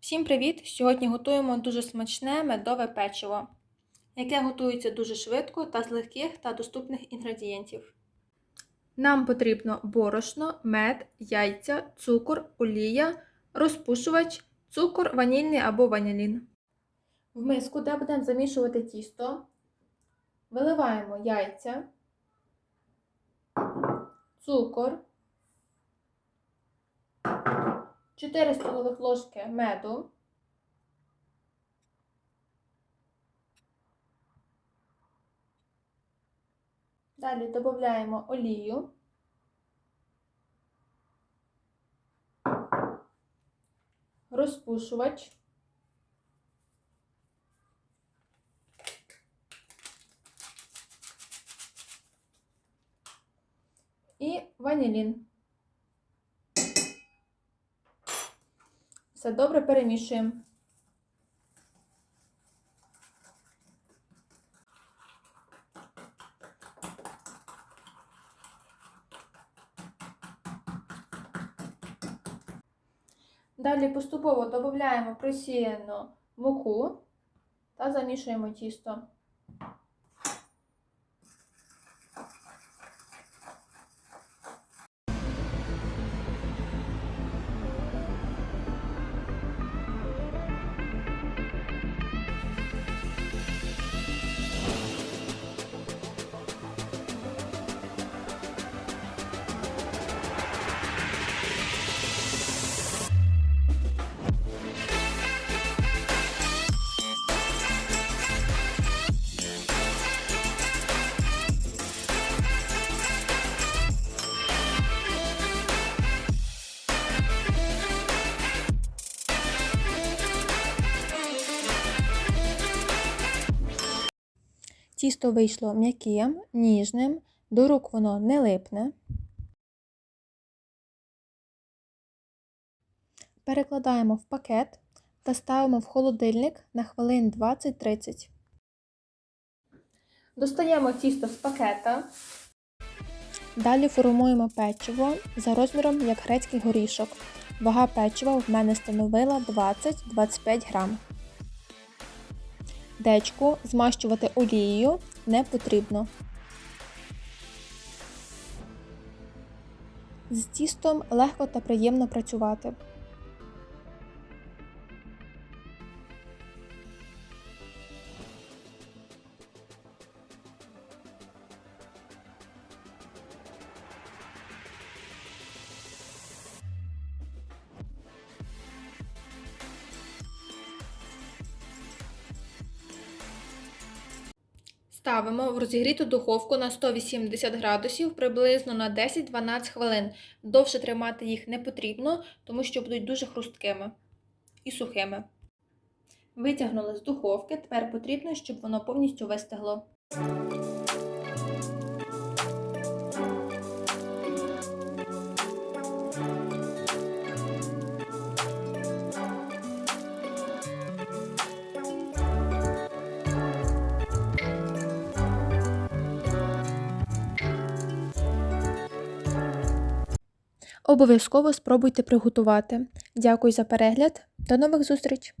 Всім привіт! Сьогодні готуємо дуже смачне медове печиво, яке готується дуже швидко та з легких та доступних інгредієнтів. Нам потрібно борошно, мед, яйця, цукор, олія, розпушувач, цукор ванільний або ванілін. В миску, де будемо замішувати тісто, виливаємо яйця, цукор, 4 столових ложки меду, Далі додаємо олію, розпушувач, і ванілін. Все добре перемішуємо. Далі поступово додаємо просіяну муку та замішуємо тісто. Тісто вийшло м'яким, ніжним, до рук воно не липне. Перекладаємо в пакет та ставимо в холодильник на хвилин 20-30. Достаємо тісто з пакета. Далі формуємо печиво за розміром як грецький горішок. Вага печива в мене становила 20-25 грам. Дечку змащувати олією не потрібно. З тістом легко та приємно працювати. Ставимо в розігріту духовку на 180 градусів приблизно на 10-12 хвилин. Довше тримати їх не потрібно, тому що будуть дуже хрусткими і сухими. Витягнули з духовки, тепер потрібно, щоб воно повністю вистигло. Обов'язково спробуйте приготувати. Дякую за перегляд. До нових зустріч!